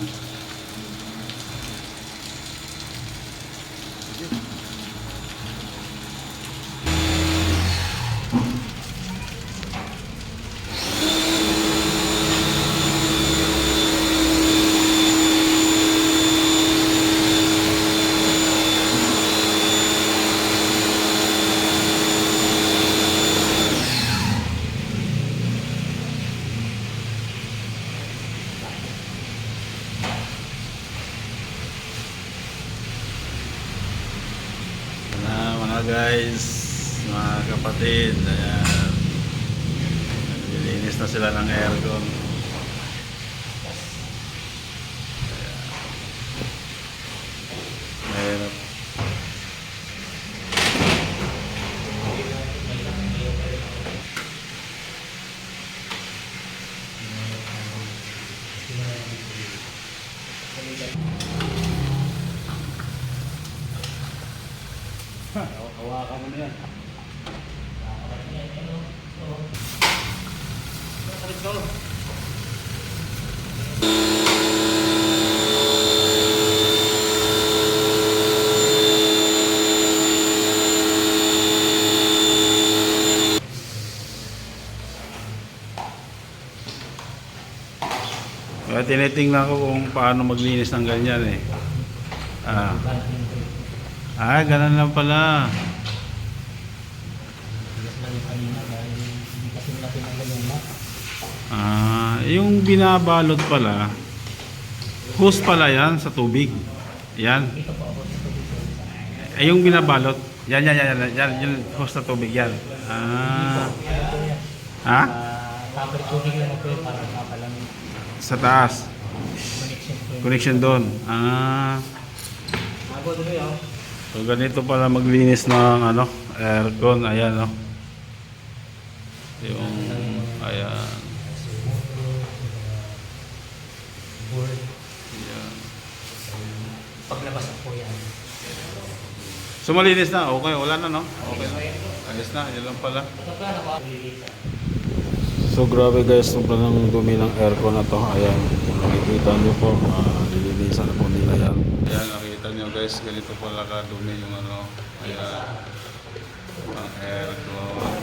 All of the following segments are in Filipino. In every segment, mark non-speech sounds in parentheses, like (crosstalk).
na guys, mga kapatid, ayan. Nililinis na sila ng aircon. Ayan. Mahirap. Hawakan mo na yan. Kaya tinitingnan ko kung paano maglinis ng ganyan eh. Ah, ah ganun lang pala. Ah, yung binabalot pala, hose pala yan sa tubig. Yan. Eh, yung binabalot, yan, yan, yan, yan, yan, yung hose sa tubig, yan. Ah, ha? Fabric coating lang yun para mapalamig. Sa taas. Connection doon. Ah, Ako so ganito pala maglinis ng ano, aircon. Ayan, no. Yung, So malinis na, okay, wala na no? Okay na. Alis na, yun lang pala. So grabe guys, sobrang dumi ng aircon na to. Ayan, kung nakikita nyo po, uh, lilinisan na po nila yan. Ayan, nakita nyo guys, ganito pala kadumi yung ano. Ayan, ang aircon.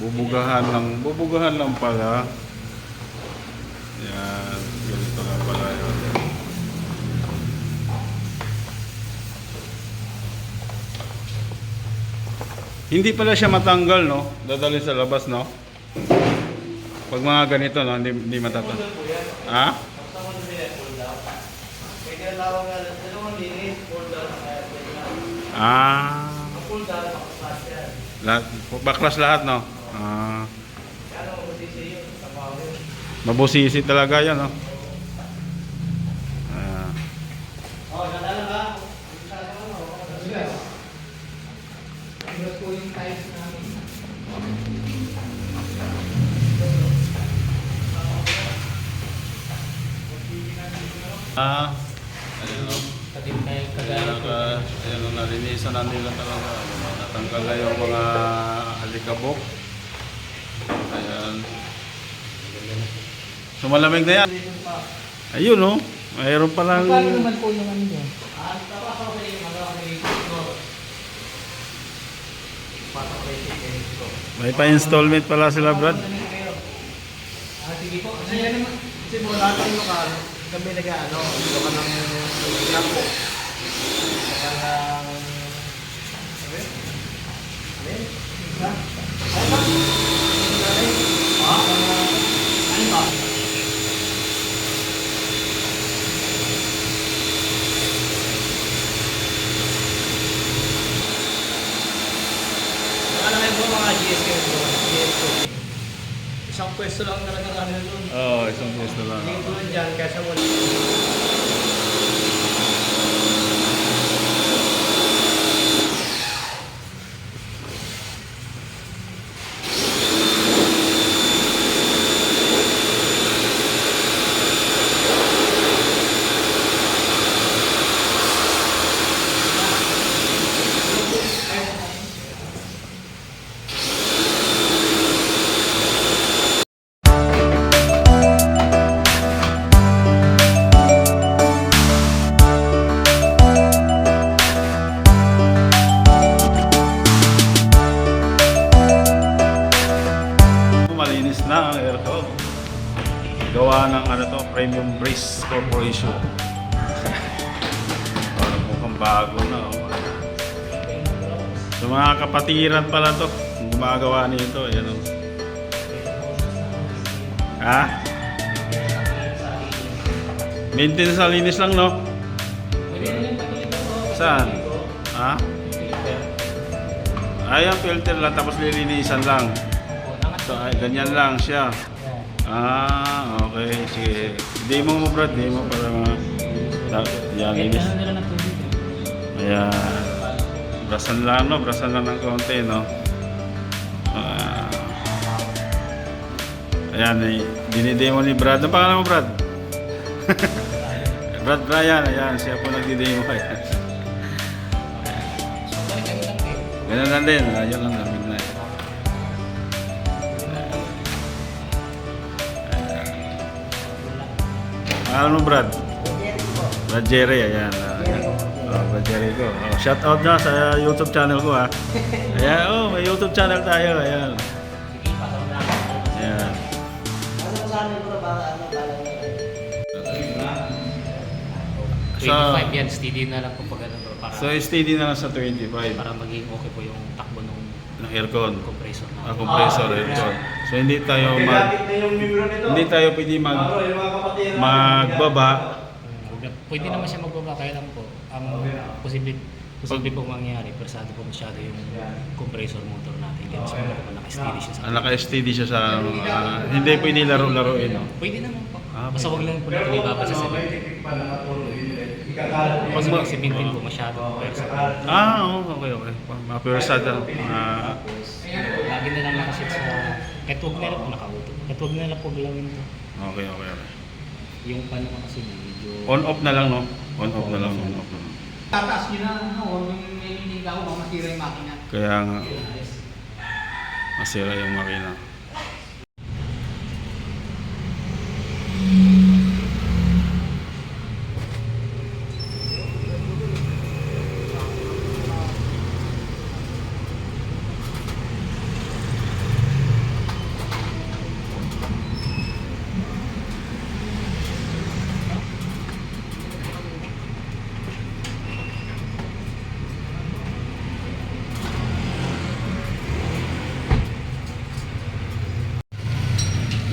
Bubugahan lang, bubugahan lang pala. Hindi pala siya matanggal, no? Dadali sa labas, no? Pag mga ganito, no? Hindi, hindi matatanggal. Ha? Ah. Lahat, baklas lahat, no? Ah. Mabusisi talaga yan, no? Ah. Ayun, kayo Kaya naka, ayun, no, narinisan na nila talaga. Ano, Natanggal na yung mga alikabok. Ayan. So malamig na yan. Ayun, no? Mayroon palang... Magkano naman po yung ano dyan? Ah, may pa-installment pala sila, Brad. Ah, sige po. Sige naman. Kasi mo, lahat ng lokal, kami nag-ano, lokal ng Yapo. Lokal ng... Ano yun? Ano yun? Ano ba? Ah? Ano. Isang pwesto lang talaga kami doon. Oo, oh, isang pwesto lang. Hindi doon dyan, kasi wala. Ang aircon. Gawa ng ano to, Premium Brace Corporation. (laughs) Parang mukhang bago na. Oh. Sa mga kapatiran pala to, gumagawa nito. Ayan oh. Ha? Maintenance sa linis lang, no? Saan? Ha? Ay, ang filter lang, tapos lilinisan lang. So, ay, ganyan lang siya. Ah, okay. Sige. Demo mo, Brad. Demo para ma... Yan, linis. ng tubig. Ayan. Brasan lang, no? Brasan lang ng konti, no? Ah. ayan, eh. Dinidemo ni Brad. Ano pangalan mo, Brad? (laughs) Brad Brian. Ayan, siya po nagdidemo. Ayan. Ganun lang din. Ayun lang namin mo, Brad? Brad Jerry, ayan. ah. Oh, Brad Jerry ko. Oh, shout out na sa YouTube channel ko ha. Ayan, oh, may YouTube channel tayo. Ayan. Ayan. Ano ano Sa- 25 yan, steady na lang po pag ano bro, para, So, steady na lang sa 25 para maging okay po yung takbo ng ng aircon. compressor na. Ah, compressor aircon. So, hindi tayo mag... na yung membro nito. Hindi tayo pwede mag... Bro, yung mga kapatid. magbaba. Pwede naman siya magbaba, kaya lang po, ang posible, posible pong mangyari, persado po masyado yung compressor motor natin. Kaya mas po naka-steady siya sa Ah, naka-steady siya sa... ah, hindi pwede laro-laruin. No? Pwede naman po. Ah, Basta huwag lang po natin ibaba sa 70. Kasi pag 17 po masyado ang persa. Ah, oo, okay, okay. Mapirsada. Ah, Tapos, lagi na lang nakasit sa... Kahit huwag na lang po nakauto. Kahit huwag na lang po galawin to. okay, okay, okay. Yung pan naman kasi medyo... On-off na lang, no? On-off na lang, on-off na lang. Tataas nyo na, ano, huwag yung nililig ako, mamatira yung makina. Kaya nga, masira yung makina.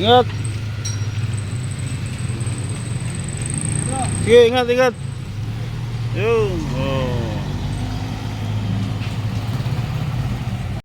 Ingat! Sige, ingat, ingat! Yun, oh.